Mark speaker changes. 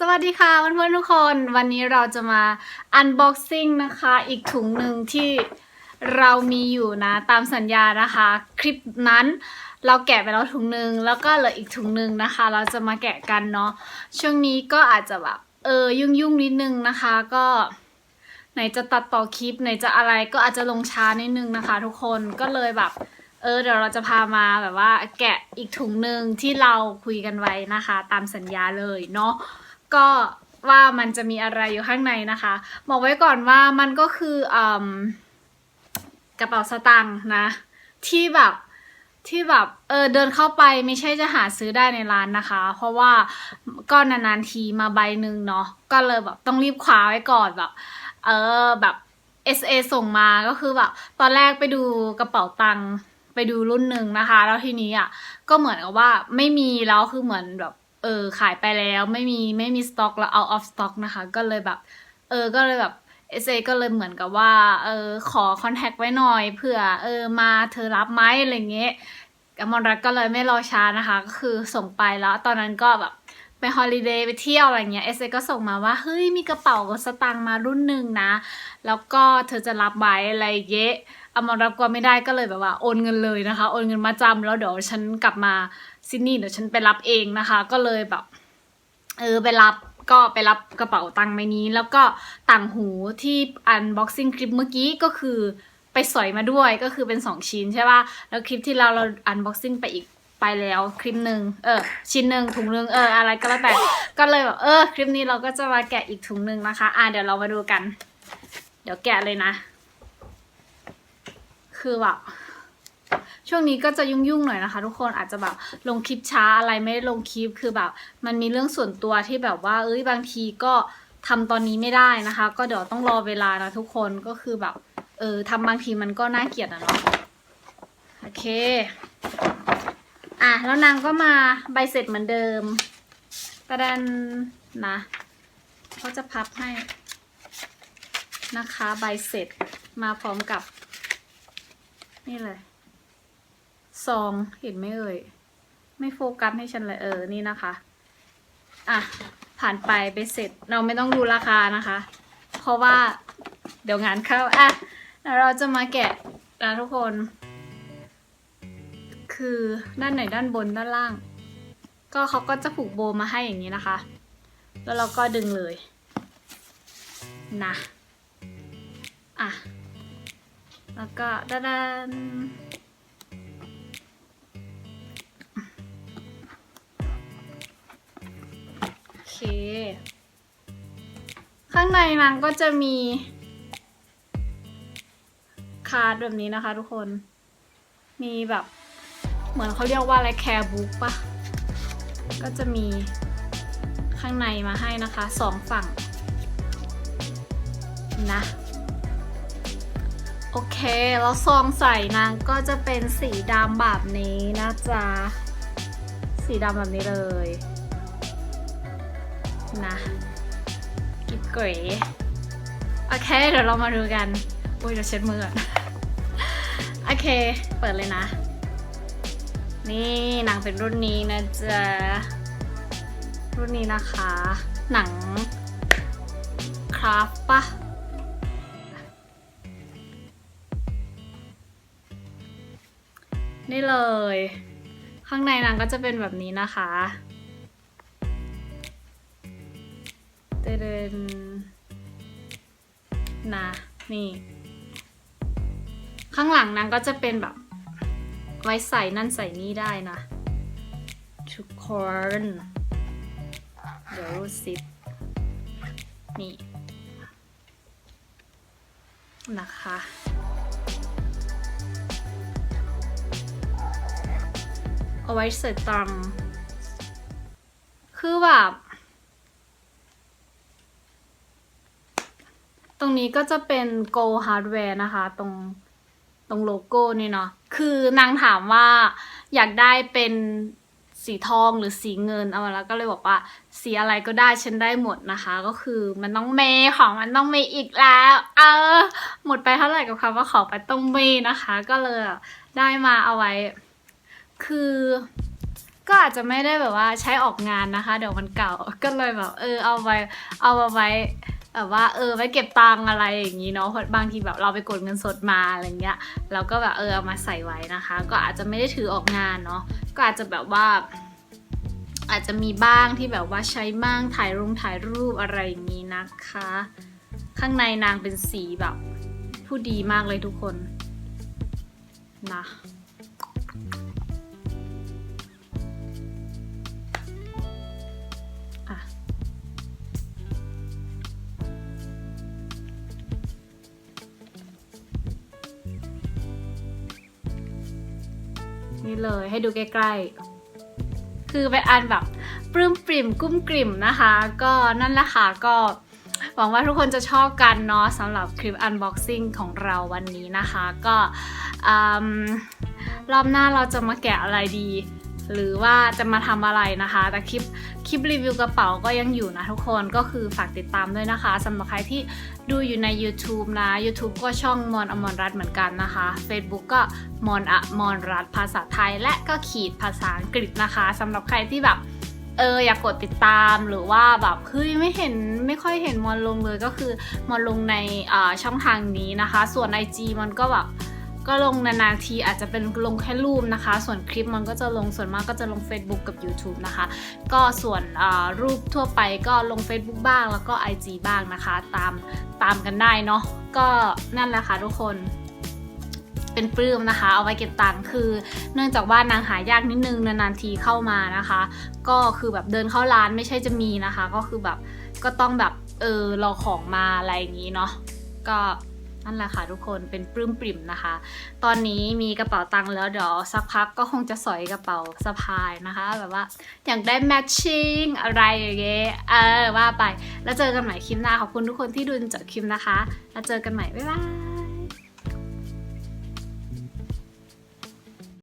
Speaker 1: สวัสดีค่ะเพื่อนๆทุกคนวันนี้เราจะมาอันบ็อกซิ่งนะคะ อีกถุงหนึ่งที่เรามีอยู่นะตามสัญญานะคะ คลิปนั้นเราแกะไปแล้วถุงหนึ่งแล้วก็เหลืออีกถุงหนึ่งนะคะ เราจะมาแกะกันเนาะช่วงนี้ก็อาจจะแบบเออยุ่งยุ่งๆนิดนึงนะคะ ก็ ไหนจะตัดต่อคลิปไหนจะอะไรก็อาจจะลงช้านิดนึงนะคะ ทุกคนก็เลยแบบ เออเดี๋ยวเราจะพามาแบบว่า แกะอีกถุงหนึ่งที่เราคุยกันไว้นะคะ ตามสัญญาเลยเนาะ ก็ว่ามันจะมีอะไรอยู่ข้างในนะคะบอกไว้ก่อนว่ามันก็คืออกระเป๋าสตางค์นะ ที่แบบที่แบบเออเดินเข้าไปไม่ใช่จะหาซื้อได้ในร้านนะคะ เพราะว่าก็นานๆทีมาใบหนึ่งเนาะก็เลยแบบต้องรีบคว้าไว้ก่อนแบบเออแบบ SA ส่งมาก็คือแบบตอนแรกไปดูกระเป๋าตังค์ไปดูรุ่นหนึ่งนะคะ แล้วทีนี้อะก็เหมือนกับว่าไม่มีแล้วคือเหมือนแบบ เออขายไปแล้วไม่มีไม่มีสต็อกแล้วเอาออฟสต็อกนะคะ ก็เลยแบบ เออก็เลยแบบ SA ก็เลยเหมือนกับว่า เออขอคอนแทคไว้หน่อยเผื่อเออมาเธอรับไหมอะไรเงี้ยอมรรัตก็เลยไม่รอช้านะคะ ก็คือส่งไปแล้ว ตอนนั้นก็แบบไปฮอลิเดย์ไปเที่ยวอะไรเงี้ยเอสก็ส่งมาว่า เฮ้ย มีกระเป๋าสตางค์มารุ่นหนึ่งนะ แล้วก็เธอจะรับไว้อะไรเยะอามารับก็ไม่ได้ก็เลยแบบว่าโอนเงินเลยนะคะ โอนเงินมาจำแล้วเดี๋ยวฉันกลับมา ซิดนีย์เดี๋ยวฉันไปรับเองนะคะ ก็เลยแบบเออไปรับก็ไปรับกระเป๋าตังค์ใบนี้แล้วก็ต่างหูที่อันบ็อกซิ่งคลิปเมื่อกี้ก็คือไปสอยมาด้วยก็คือเป็นสองชิ้นใช่ป่ะแล้วคลิปที่เราเราอันบ็อกซิ่งไปอีกไปแล้วคลิปหนึ่งเออชิ้นหนึ่งถุงหนึ่งเอออะไรก็แล้วแต่ก็เลยแบบเออคลิปนี้เราก็จะมาแกะอีกถุงหนึ่งนะคะ อะเดี๋ยวเรามาดูกัน เดี๋ยวแกะเลยนะ คือแบบ ช่วงนี้ก็จะยุ่งๆหน่อยนะคะ ทุกคนอาจจะแบบลงคลิปช้าอะไรไม่ได้ลงคลิปคือแบบ มันมีเรื่องส่วนตัวที่แบบว่า เอ้ยบางทีก็ทำตอนนี้ไม่ได้นะคะ ก็เดี๋ยวต้องรอเวลานะทุกคนก็คือแบบ เออทำบางทีมันก็น่าเกลียดอะเนาะโอเค อะแล้วนางก็มาใบเสร็จเหมือนเดิมกระดันนะเขาจะพับให้นะคะ ใบเสร็จมาพร้อมกับ นี่เลย ซองเห็นไหมเอ่ย ไม่โฟกัสให้ฉันเลยเออ นี่นะคะ อะ ผ่านไปไปเสร็จ เราไม่ต้องดูราคานะคะ เพราะว่าเดี๋ยวงานเข้า อะ แล้วเราจะมาแกะนะทุกคน คือด้านไหนด้านบนด้านล่าง ก็เขาก็จะผูกโบมาให้อย่างนี้นะคะ แล้วเราก็ดึงเลย นะ อะ แล้วก็ด้าน เค ข้างในนั้นก็จะมี คาร์ดแบบนี้นะคะทุกคน มีแบบ เหมือนเขาเรียกว่าอะไรแคร์บุ๊กปะก็จะมีข้างในมาให้นะคะสองฝั่ง นะ โอเค แล้วซองใส่นางก็จะเป็นสีดำแบบนี้นะจ๊ะ สีดำแบบนี้เลย นะกิ๊บเก๋โอเค เดี๋ยวเรามาดูกัน อุ้ยเดี๋ยวเช็ดมือก่อนโอเค เปิดเลยนะ นี่หนังเป็นรุ่นนี้นะจ๊ะ รุ่นนี้นะคะ หนังคราฟปะนี่เลย ข้างในนางก็จะเป็นแบบนี้นะคะ เตเดนนะนี่ ข้างหลังนางก็จะเป็นแบบ ไว้ใส่นั่นใส่นี่ได้นะทุกคนเดี๋ยวรูดซิปนี่ นะคะเอาไว้ใส่ตังคือแบบ รงนี้ก็จะเป็น Go Hardware นะคะ ตรงตรงโลโก้นี่เนาะ คือนางถามว่าอยากได้เป็นสีทองหรือสีเงิน เอามาแล้วก็เลยบอกว่าสีอะไรก็ได้ฉันได้หมดนะคะ ก็คือมันต้องเมย์ของมันต้องเมีอีกแล้ว เออ หมดไปเท่าไหร่กับคำว่าขอไปต้องเมีนะคะ ก็เลยได้มาเอาไว้ คือก็อาจจะไม่ได้แบบว่าใช้ออกงานนะคะ เดี๋ยวมันเก่าก็เลยแบบเออเอาไว้เอามาไว้ แบบว่าเออไว้เก็บตังอะไรอย่างนี้เนาะเพราะบางทีแบบเราไปกดเงินสดมาอะไรเงี้ยเราก็แบบเออเอามาใส่ไว้นะคะ ก็อาจจะไม่ได้ถือออกงานเนาะก็อาจจะแบบว่า อาจจะมีบ้างที่แบบว่าใช้บ้างถ่ายรูปถ่ายรูปอะไรอย่างนี้นะคะ ข้างในนางเป็นสีแบบ ผู้ดีมากเลยทุกคนนะ นี่เลยให้ดูใกล้ๆ คือเป็นอันแบบปลื้มปริ่มกุ้มกลิ่มนะคะ ก็นั่นแหละค่ะก็หวังว่าทุกคนจะชอบกันเนาะสำหรับคลิปอันบ็อกซิ่งของเราวันนี้นะคะ ก็รอบหน้าเราจะมาแกะอะไรดี หรือว่าจะมาทำอะไรนะคะ แต่คลิปคลิปรีวิวกระเป๋าก็ยังอยู่นะทุกคนก็คือฝากติดตามด้วยนะคะสำหรับใครที่ดูอยู่ใน YouTube นะ YouTube ก็ช่องมอนอมรรัตเหมือนกันนะคะ Facebook ก็มอนอมรรัตภาษาไทย และก็ขีดภาษาอังกฤษนะคะสำหรับใครที่แบบเอออยากกดติดตามหรือว่าแบบเฮ้ยไม่เห็นไม่ค่อยเห็นมอนลงเลยก็คือมอนลงในช่องทางนี้นะคะ ส่วน IG มันก็แบบ ก็ลงนานๆทีอาจจะเป็นลงแค่รูปนะคะ ส่วนคลิปมันก็จะลงส่วนมากก็จะลง Facebook กับ YouTube นะคะ ก็ส่วนรูปทั่วไปก็ลง Facebook บ้างแล้วก็ IG บ้างนะคะ ตามตามกันได้เนาะก็นั่นแหละค่ะทุกคนเป็นปลื้มนะคะ เอาไว้เก็บตังค์คือ เนื่องจากว่านางหายากนิดนึงนานๆทีเข้ามานะคะ ก็คือแบบเดินเข้าร้านไม่ใช่จะมีนะคะ ก็คือแบบก็ต้องแบบเออรอของมาอะไรอย่างนี้เนาะก็ นั่นแหละค่ะทุกคนเป็นปลื้มปริ่มนะคะ ตอนนี้มีกระเป๋าตังค์แล้วเดี๋ยวสักพักก็คงจะสอยกระเป๋าสะพายนะคะ แบบว่าอยากได้แมทชิ่งอะไรอย่างเงี้ยเออว่าไป แล้วเจอกันใหม่คลิปหน้าขอบคุณทุกคนที่ดูจนจบคลิปนะคะ แล้วเจอกันใหม่บ๊ายบาย